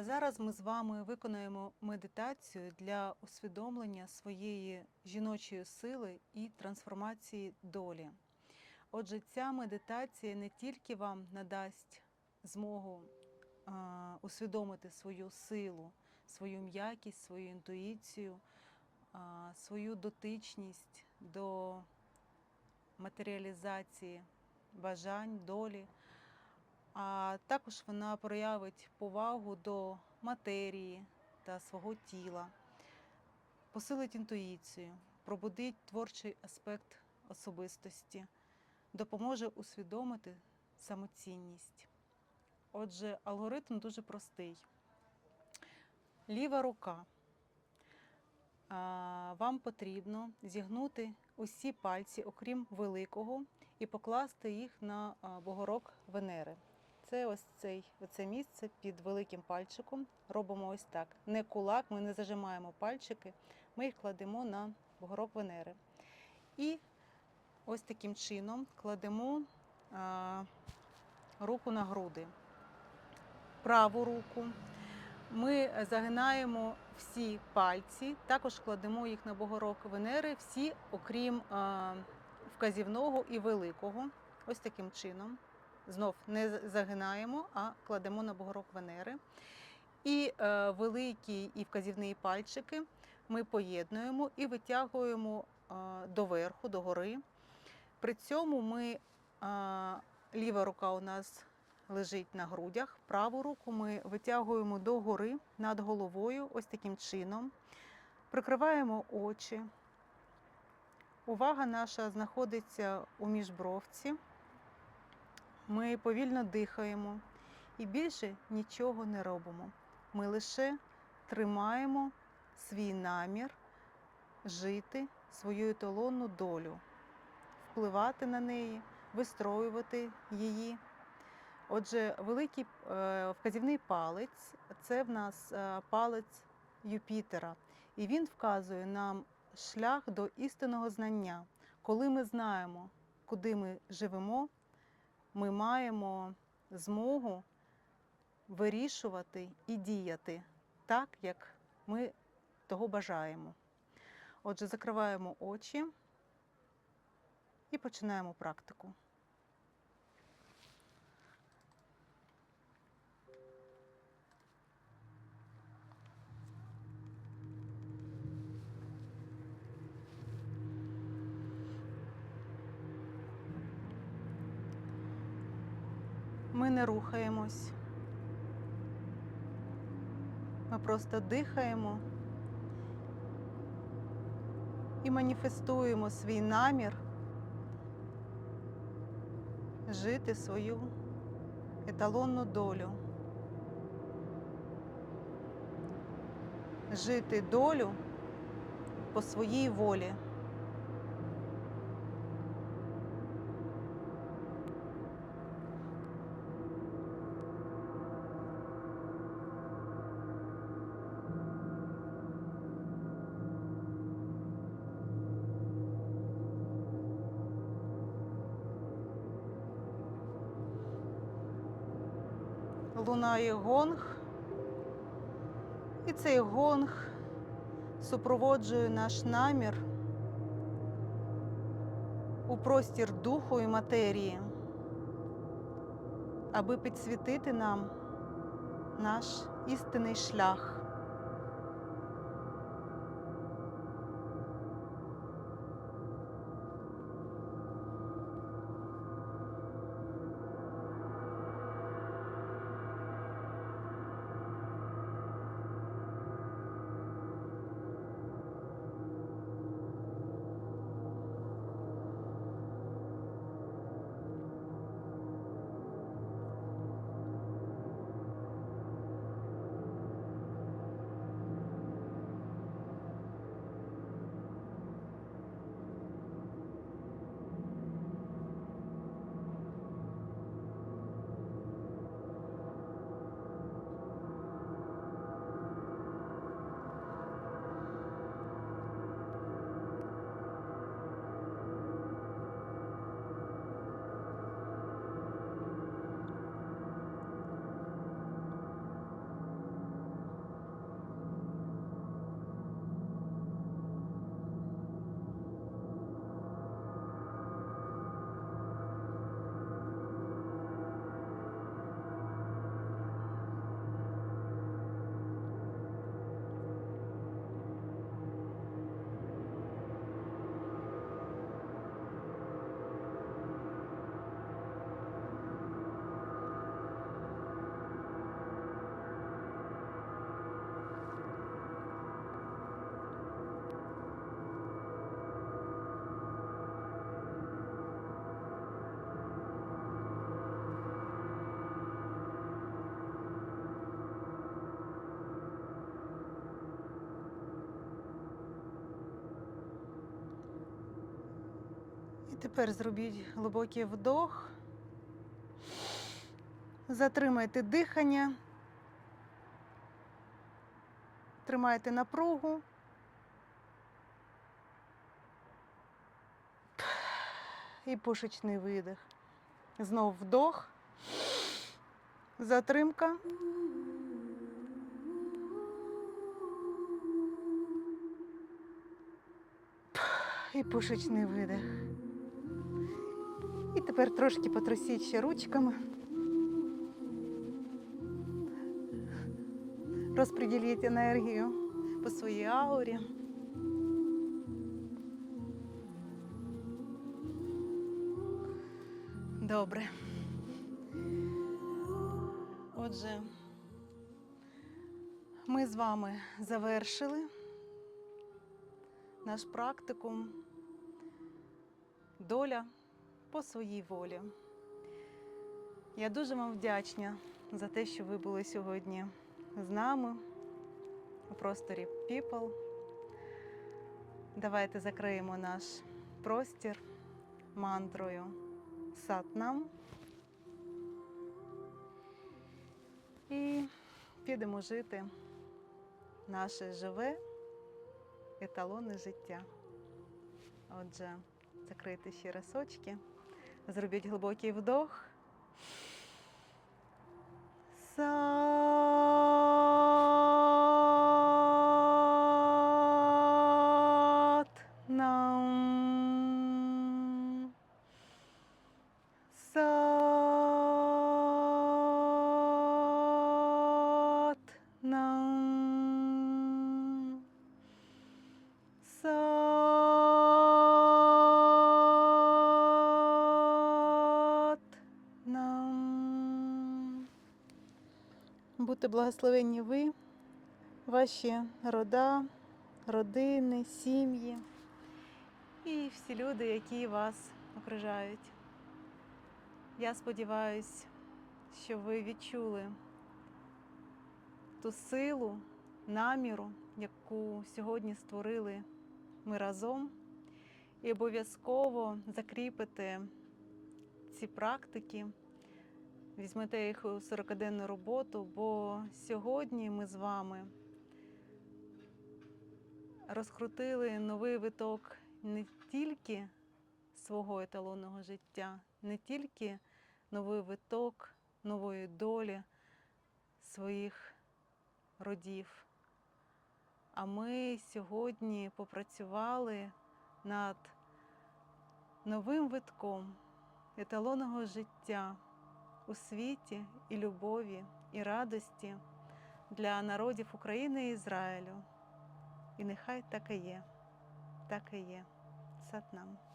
А зараз ми з вами виконаємо медитацію для усвідомлення своєї жіночої сили і трансформації долі. Отже, ця медитація не тільки вам надасть змогу усвідомити свою силу, свою м'якість, свою інтуїцію, свою дотичність до матеріалізації бажань, долі, а також вона проявить повагу до матерії та свого тіла, посилить інтуїцію, пробудить творчий аспект особистості, допоможе усвідомити самоцінність. Отже, алгоритм дуже простий. Ліва рука. Вам потрібно зігнути усі пальці, окрім великого, і покласти їх на а, бугорок Венери. Це ось цей, оце місце під великим пальчиком. Робимо ось так. Не кулак, ми не зажимаємо пальчики, ми їх кладемо на бугорок Венери. І ось таким чином кладемо а, руку на груди. Праву руку. Ми загинаємо всі пальці, також кладемо їх на бугорок Венери, всі, окрім а, вказівного і великого. Ось таким чином. Знов не загинаємо, а кладемо на бугорок Венери. І е, великі і вказівні пальчики ми поєднуємо і витягуємо е, доверху, догори. При цьому ми, е, ліва рука у нас лежить на грудях, праву руку ми витягуємо догори над головою, ось таким чином. Прикриваємо очі. Увага наша знаходиться у міжбровці. Ми повільно дихаємо і більше нічого не робимо. Ми лише тримаємо свій намір жити свою еталонну долю, впливати на неї, вистроювати її. Отже, великий е, вказівний палець це в нас е, палець Юпітера, і він вказує нам шлях до істинного знання. Коли ми знаємо, куди ми живемо, ми маємо змогу вирішувати і діяти так, як ми того бажаємо. Отже, закриваємо очі і починаємо практику. Ми не рухаємось. Ми просто дихаємо і маніфестуємо свій намір жити свою еталонну долю. Жити долю по своїй волі. Лунає гонг, і цей гонг супроводжує наш намір у простір духу і матерії, аби підсвітити нам наш істинний шлях. Тепер зробіть глибокий вдох. Затримайте дихання. Тримайте напругу. І пушечний видих. Знов вдох. Затримка. І пушечний видих. І тепер трошки потрусіть ще ручками. Розподіліть енергію по своїй аурі. Добре. Отже, ми з вами завершили наш практикум доля по своїй волі. Я дуже вам вдячна за те, що ви були сьогодні з нами у просторі People. Давайте закриємо наш простір мантрою Сатнам. І підемо жити наше живе еталонне життя. Отже, закрийте ще раз очки, зробіть глибокий вдох. Сат Будьте благословенні ви, ваші рода, родини, сім'ї і всі люди, які вас окружають. Я сподіваюся, що ви відчули ту силу, наміру, яку сьогодні створили ми разом, і обов'язково закріпите ці практики, візьмете їх у 40-денну роботу, бо сьогодні ми з вами розкрутили новий виток не тільки свого еталонного життя, не тільки новий виток нової долі своїх родів. А ми сьогодні попрацювали над новим витком еталонного життя у світі і любові, і радості для народів України і Ізраїлю. І нехай так і є, так і є. Сатнам.